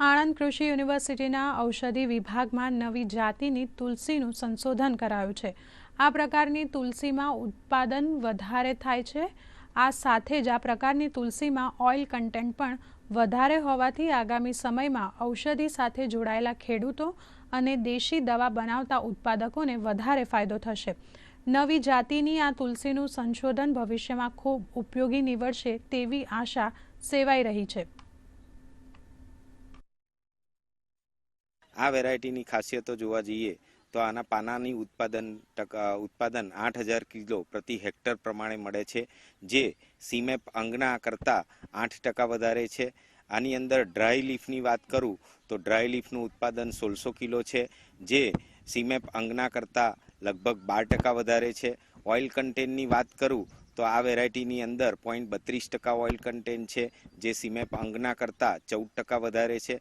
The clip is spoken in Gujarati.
આણંદ કૃષિ યુનિવર્સિટીના ઔષધિ વિભાગમાં નવી જાતિની તુલસીનું સંશોધન કરાયું છે. આ પ્રકારની તુલસીમાં ઉત્પાદન વધારે થાય છે. આ સાથે જ આ પ્રકારની તુલસીમાં ઓઇલ કન્ટેન્ટ પણ વધારે હોવાથી આગામી સમયમાં ઔષધિ સાથે જોડાયેલા ખેડૂતો અને દેશી દવા બનાવતા ઉત્પાદકોને વધારે ફાયદો થશે. નવી જાતિની આ તુલસીનું સંશોધન ભવિષ્યમાં ખૂબ ઉપયોગી નીવડશે તેવી આશા સેવાઈ રહી છે. આ વેરાયટીની ખાસિયતો જોવા જઈએ તો આના પાનાની ઉત્પાદન ટકા, ઉત્પાદન આઠ હજાર કિલો પ્રતિ હેક્ટર પ્રમાણે મળે છે, જે સીમેપ અંગના કરતાં આઠ ટકા વધારે છે. આની અંદર ડ્રાય લીફની વાત કરું તો ડ્રાય લીફનું ઉત્પાદન સોળસો કિલો છે, જે સીમેપ અંગના કરતાં લગભગ બાર ટકા વધારે છે. ઓઇલ કન્ટેન્ટની વાત કરું તો આ વેરાયટીની અંદર પોઈન્ટ બત્રીસ ટકા ઓઇલ કન્ટેન્ટ છે, જે સીમેપ અંગના કરતાં ચૌદ ટકા વધારે છે.